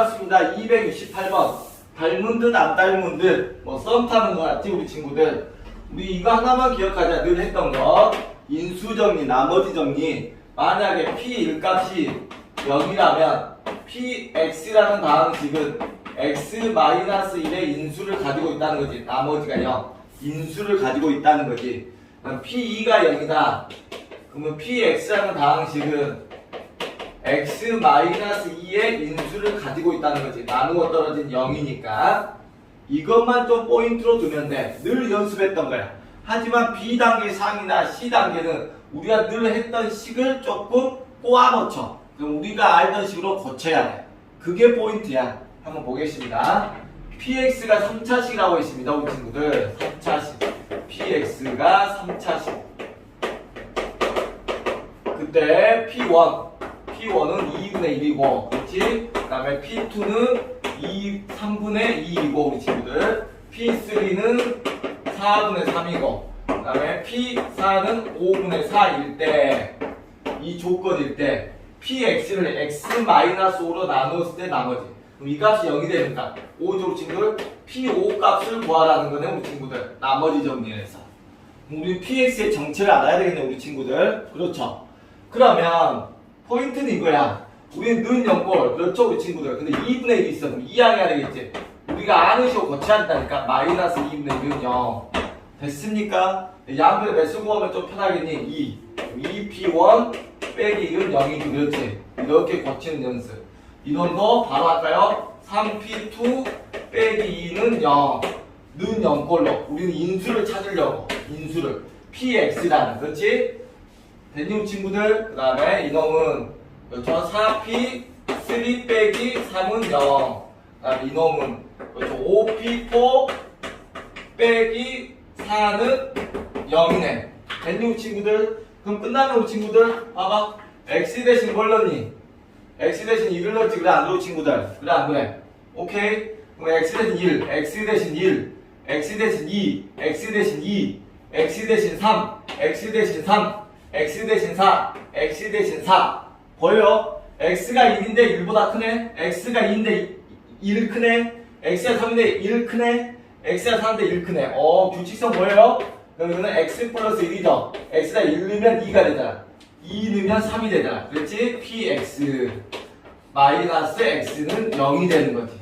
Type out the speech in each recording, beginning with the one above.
반갑습니다. 268번. 닮은 듯 안 닮은 듯. 뭐 썸 타는 거 같지 우리 친구들. 우리 이거 하나만 기억하자. 늘 했던 거. 인수 정리, 나머지 정리. 만약에 p 일값이 0이라면 px라는 다항식은 x-1의 인수를 가지고 있다는 거지. 나머지가 0. 인수를 가지고 있다는 거지. 그럼 p2가 0이다. 그러면 px라는 다항식은 x-2의 인수를 가지고 있다는 거지. 나누어 떨어진 0이니까. 이것만 좀 포인트로 두면 돼. 늘 연습했던 거야. 하지만 B단계 상이나 C단계는 우리가 늘 했던 식을 조금 꼬아 넣죠. 그럼 우리가 알던 식으로 고쳐야 돼. 그게 포인트야. 한번 보겠습니다. PX가 3차식이라고 했습니다. 우리 친구들. 3차식. PX가 3차식. 그때 P1, P1은 2분의 1이고, 그렇지? 그 다음에 P2는 2, 3분의 2이고, 우리 친구들. P3는 4분의 3이고, 그 다음에 P4는 5분의 4일 때, 이 조건일 때, PX를 X-5로 나누었을 때 나머지. 그럼 이 값이 0이 되니까, 5죠, 우리 친구들? P5 값을 구하라는 거네, 우리 친구들. 나머지 정리해서. 우리 PX의 정체를 알아야 되겠네, 우리 친구들. 그렇죠. 그러면 포인트는 이거야. 우리는 는 0골. 그렇죠, 우리 친구들. 근데 2분의 1이 있어. 그럼 2 항해야 되겠지. 우리가 아는 식으로 고쳐야 된다니까. 마이너스 2분의 1은 0. 됐습니까? 양변에 매수 구하면 좀 편하겠니? 2. 2P1 빼기 1은 0이지. 그렇지. 이렇게 고치는 연습. 이놈도 바로 할까요? 3P2 빼기 2는 0. 는 0꼴로. 우리는 인수를 찾으려고. 인수를. PX라는. 그렇지? 대님 친구들 그 다음에 이놈은 그렇죠 4p 3 빼기 3은 0 그다음에 이놈은 그렇죠 5p4 빼기 4는 0이네. 대님 친구들 그럼 끝나는 우리 친구들 봐봐. X 대신 뭘 넣니? X 대신 1을 넣지. 그래 안 그래 친구들. 그래 안 그래? 오케이. 그럼 x 대신 1 x 대신 1 x 대신 2 x 대신 2 x 대신 3 x 대신 3 x 대신 4, x 대신 4. 보여? x가 1인데 1보다 크네? x가 2인데 1 크네? x가 3인데 1 크네? x가 4인데 1 크네? 어, 규칙성 보여요? 그럼 이거는 x 플러스 1이죠? x가 1 넣으면 2가 되잖아. 2 넣으면 3이 되잖아. 그렇지? px 마이너스 x는 0이 되는 거지.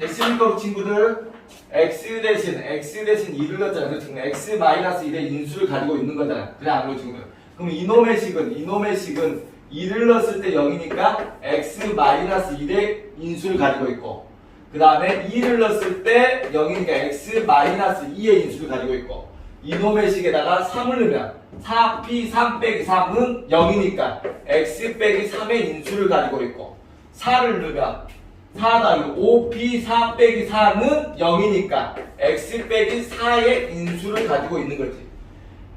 됐습니까, 친구들? X 대신 x 대신 2를 넣었잖아. 그렇지? x 마이너스 1의 인수를 가지고 있는 거잖아. 그래 안? 친구들? 그럼 이놈의 식은 이놈의 식은 2를 넣었을 때 0이니까 x 마이너스 1의 인수를 가지고 있고 그 다음에 2를 넣었을 때 0이니까 x 마이너스 2의 인수를 가지고 있고 이놈의 식에다가 3을 넣으면 4p 3 빼기 3은 0이니까 x 빼기 3의 인수를 가지고 있고 4를 넣으면 4다 5p 4 빼기 4는 0이니까 x 빼기 4의 인수를 가지고 있는 거지.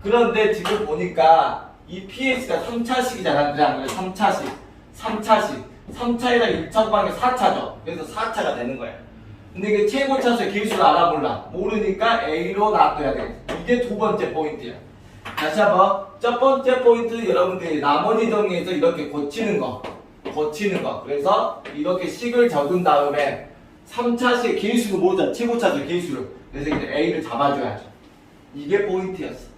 그런데 지금 보니까 이 px가 3차식이잖아 그래 안 그래 3차식. 3차식. 3차에다 1차 곱하기 4차죠. 그래서 4차가 되는 거야. 근데 이게 최고 차수의 길수를 알아 몰라. 모르니까 a로 놔둬야 돼. 이게 두 번째 포인트야. 다시 한번 첫 번째 포인트 여러분들이 나머지 정리해서 이렇게 고치는 거 고치는 거. 그래서 이렇게 식을 적은 다음에 3차식 개수를 모르잖아. 최고차수 개수를. 그래서 이제 A를 잡아줘야죠. 이게 포인트였어.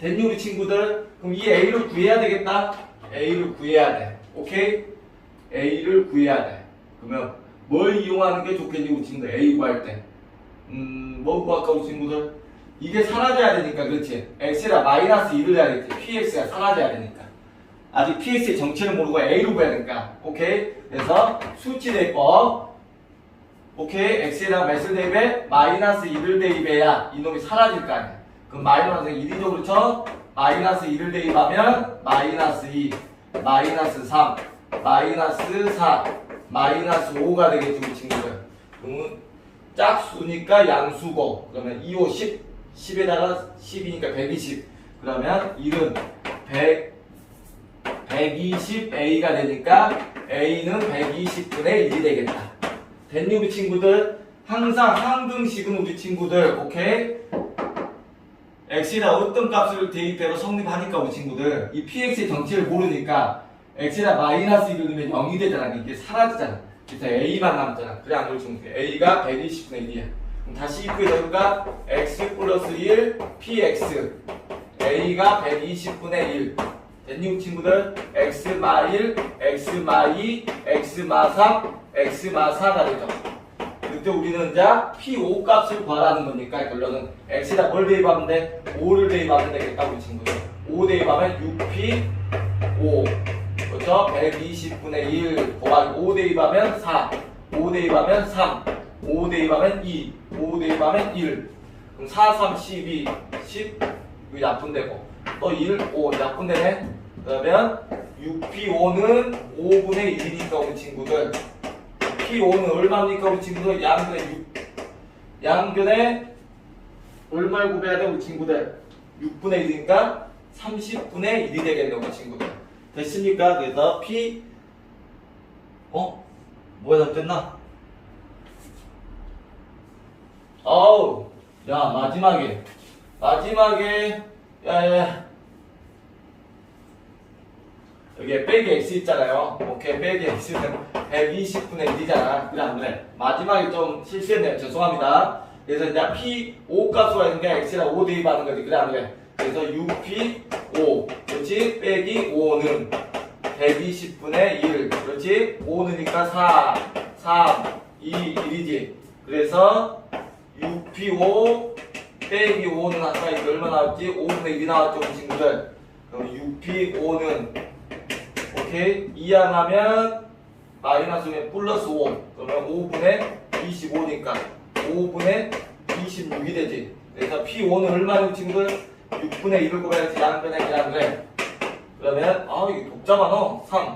됐니 우리 친구들? 그럼 이 A를 구해야 되겠다? A를 구해야 돼. 오케이? A를 구해야 돼. 그러면 뭘 이용하는 게 좋겠니 우리 친구들? A 구할 때. 음, 뭐 구할까 우리 친구들? 이게 사라져야 되니까 그렇지. X라 마이너스 1을 해야겠지. PX가 사라져야 되니까. 아직 PX의 정체를 모르고 A로 봐야 되니까. 오케이? 그래서 수치 대법. 오케이? X에다가 몇을 대입해? 마이너스 1을 대입해야 이놈이 사라질 거 아니야. 그럼 마이너스 1이죠 그렇죠? 마이너스 1을 대입하면 마이너스 2 마이너스 3 마이너스 4 마이너스 5가 되겠지 우리 친구들. 그러면 짝수니까 양수고. 그러면 2, 5, 10 10에다가 10이니까 120 그러면 1은 100 120A가 되니까 A는 120분의 1이 되겠다. 됐니 우리 친구들? 항상 항등식은 우리 친구들 오케이? X에다 어떤 값을 대입해도 성립하니까 우리 친구들 이 PX의 정체를 모르니까 X에다 마이너스 1을 넣으면 0이 되잖아. 이게 사라지잖아. 그래서 A만 남잖아. 그래 안 그러시면 돼. A가 120분의 1이야. 그럼 다시 이프에 넣으니까 x 플러스 1 px A가 120분의 1 됐니 친구들? x 마 1, x 마 2, x 마 3, x 마 4가 되죠. 그때 우리는 이제 P5 값을 구하라는 거니까 결론은 X에다 뭘 대입하면 돼? 5를 대입하면 되겠다 우리 친구들 5 대입하면 6P5 그렇죠? 120분의 1 곱하기 5 대입하면 4 5 대입하면 3 5 대입하면 2 5 대입하면 1 그럼 4, 3, 12 10 이거 약분되고 또 1, 5 약분되네 그러면 6P5는 5분의 1이니까 우리 친구들 P5는 얼마입니까 우리 친구들? 양변에 6 양변에 얼마를 구해야 돼 우리 친구들? 6분의 1이니까 30분의 1이 되겠네 우리 친구들 됐습니까? 그래서 P 어? 뭐가 잘못됐나? 어우 야 마지막에 마지막에 야야 여기에 빼기 x 있잖아요. 오케이 빼기 x는 120분의 1이잖아. 그래 안 그래? 마지막에 좀 실수했네요. 죄송합니다. 그래서 이제 p 5 값으로 있는데 x랑 5 대입하는 거지. 그래 안 그래? 그래서 6p 5 그렇지? 빼기 5는 120분의 1 그렇지? 5는니까 4 3 2 1이지. 그래서 6p5 빼기 5는 아까 이거 얼마 나왔지? 5분의 1이 나왔죠, 우리 친구들. 그럼 6p5는 오케이 이항하면 마이너스 면 플러스 5 그러면 5분의 25니까 5분의 26이 되지. 그래서 P5는 얼마냐고 친구들 6분의 1을 곱해야지 양변에 양변에 그러면 아 이게 복잡하 너3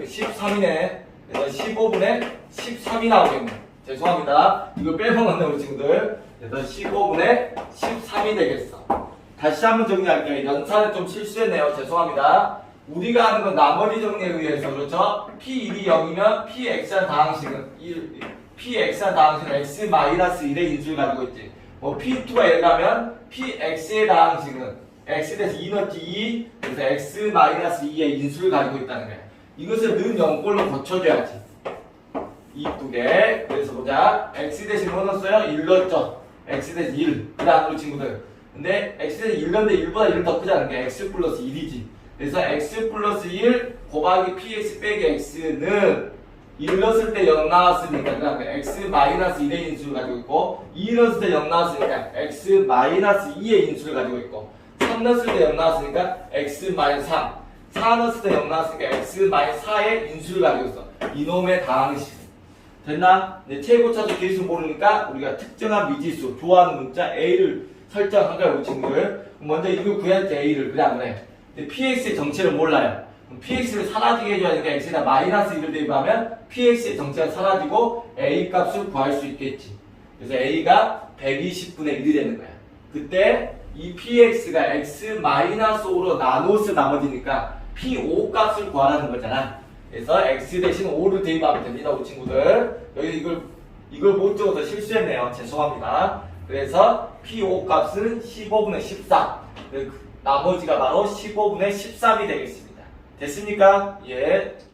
13이네. 그래서 15분의 13이 나오겠네. 죄송합니다. 이거 빼먹었네 우리 친구들. 그래서 15분의 13이 되겠어. 다시 한번 정리할게요. 연산에 좀 실수했네요. 죄송합니다 우리가 하는 건 나머지 정리에 의해서 그렇죠? P1이 0이면 PX한 다항식은 1, PX한 다항식은 X 마이너스 1의 인수를 가지고 있지. 뭐 P2가 예를 들면 PX의 다항식은 X 대해서 2 넣지 2 그래서 X 마이너스 2의 인수를 가지고 있다는 거야. 이것을 는 0꼴로 고쳐줘야지. 이두 개. 그래서 보자. X 대신 뭐 넣었어요? 1 넣었죠. X 대신 1. 그 다음으로 친구들. 근데 X 대신 1 넣는데 1보다 1더 크다는 게 X 플러스 1이지. 그래서 x 플러스 1 곱하기 px 빼기 x는 1 넣었을 때 0 나왔으니까 그 다음에 x 마이너스 1의 인수를 가지고 있고 2 넣었을 때 0 나왔으니까 x 마이너스 2의 인수를 가지고 있고 3 넣었을 때 0 나왔으니까 x 마이너스 3 4 넣었을 때 0 나왔으니까 x 마이너스 4의 인수를 가지고 있어 이놈의 다항식 됐나? 네, 최고차수 개수 모르니까 우리가 특정한 미지수 좋아하는 문자 a를 설정한 거야 우리 친구들 먼저 이걸 구해야 돼 a를 안 그래? 근데 px의 정체를 몰라요. px를 사라지게 해줘야 되니까 x에다 마이너스 1을 대입하면 px의 정체가 사라지고 a 값을 구할 수 있겠지. 그래서 a가 120분의 1이 되는 거야. 그때 이 px가 x 마이너스 5로 나누어서 나머지니까 p5 값을 구하라는 거잖아. 그래서 x 대신 5를 대입하면 됩니다, 우리 친구들. 여기 이걸 이걸 못 적어서 실수했네요. 죄송합니다. 그래서 p5 값은 15분의 14. 나머지가 바로 15분의 13이 되겠습니다. 됐습니까? 예.